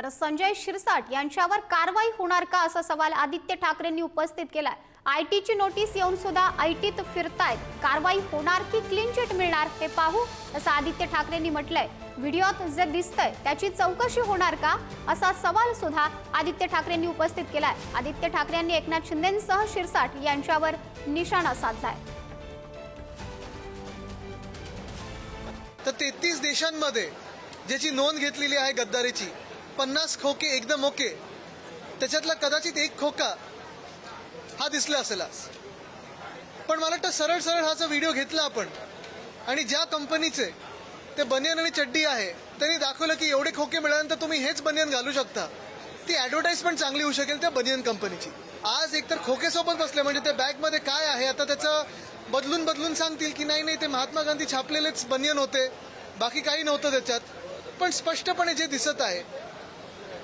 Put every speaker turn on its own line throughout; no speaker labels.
तर संजय शिरसाट यांच्यावर कारवाई होणार का असा सवाल आदित्य ठाकरेंनी उपस्थित केलाय. आय टीची नोटीस येऊन सुद्धा आयटीत फिरतायत. कारवाई होणार की क्लीन चिट मिळणार हे पाहू असं आदित्य ठाकरेंनी म्हटलंय. व्हिडिओत जे दिसतंय त्याची चौकशी होणार का असा सवाल सुद्धा आदित्य ठाकरेंनी उपस्थित केलाय. आदित्य ठाकरेंनी एकनाथ शिंदेसह शिरसाट यांच्यावर निशाणा साधलाय.
तर तेहतीस देशांमध्ये ज्याची नोंद घेतलेली आहे गद्दारीची पन्नास खोके एकदम ओके. त्याच्यातला कदाचित एक खोका हा दिसला असेल आज. पण मला वाटतं सरळ सरळ हा जो व्हिडिओ घेतला आपण आणि ज्या कंपनीचे ते बनियन आणि चड्डी आहे त्यांनी दाखवलं की एवढे खोके मिळाल्यानंतर तुम्ही हेच बनियन घालू शकता. ती ॲडव्हर्टाईजमेंट चांगली होऊ शकेल त्या बनियन कंपनीची. आज एकतर खोकेसोबत बसले म्हणजे त्या बॅगमध्ये काय आहे आता त्याचं बदलून बदलून सांगतील की नाही नाही ते महात्मा गांधी छापलेलेच बनियन होते. बाकी काही नव्हतं त्याच्यात. पण स्पष्टपणे जे दिसत आहे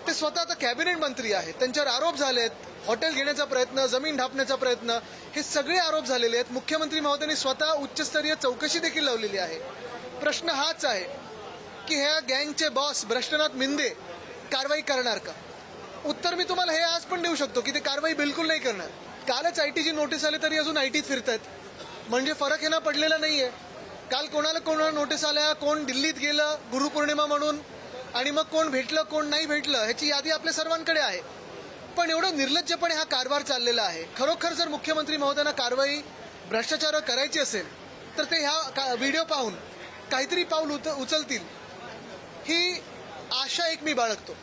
ते स्वतः आता कॅबिनेट मंत्री आहेत. त्यांच्यावर आरोप झालेत हॉटेल घेण्याचा प्रयत्न जमीन ढापण्याचा प्रयत्न हे सगळे आरोप झालेले आहेत. मुख्यमंत्री महोदयांनी स्वतः उच्चस्तरीय चौकशी देखील लावलेली आहे. प्रश्न हाच आहे की ह्या गँगचे बॉस भ्रष्टनाथ मिंदे कारवाई करणार का? उत्तर मी तुम्हाला हे आज पण देऊ शकतो की ते कारवाई बिलकुल नाही करणार. कालच आय टीची नोटीस आली तरी अजून आय टीत फिरतायत. म्हणजे फरक हे ना पडलेला आहे काल कोणाला कोणाला नोटीस आल्या कोण दिल्लीत गेलं गुरुपौर्णिमा म्हणून आणि मग कोण भेटलं कोण नाही भेटलं ह्याची यादी आपल्या सर्वांकडे आहे. पण एवढं निर्लज्जपणे हा कारभार चाललेला आहे. खरोखर जर मुख्यमंत्री महोदयांना कारवाई भ्रष्टाचार करायची असेल तर ते ह्या का- व्हिडिओ पाहून काहीतरी पाऊल उत- उचलतील. ही आशा एक मी बाळगतो.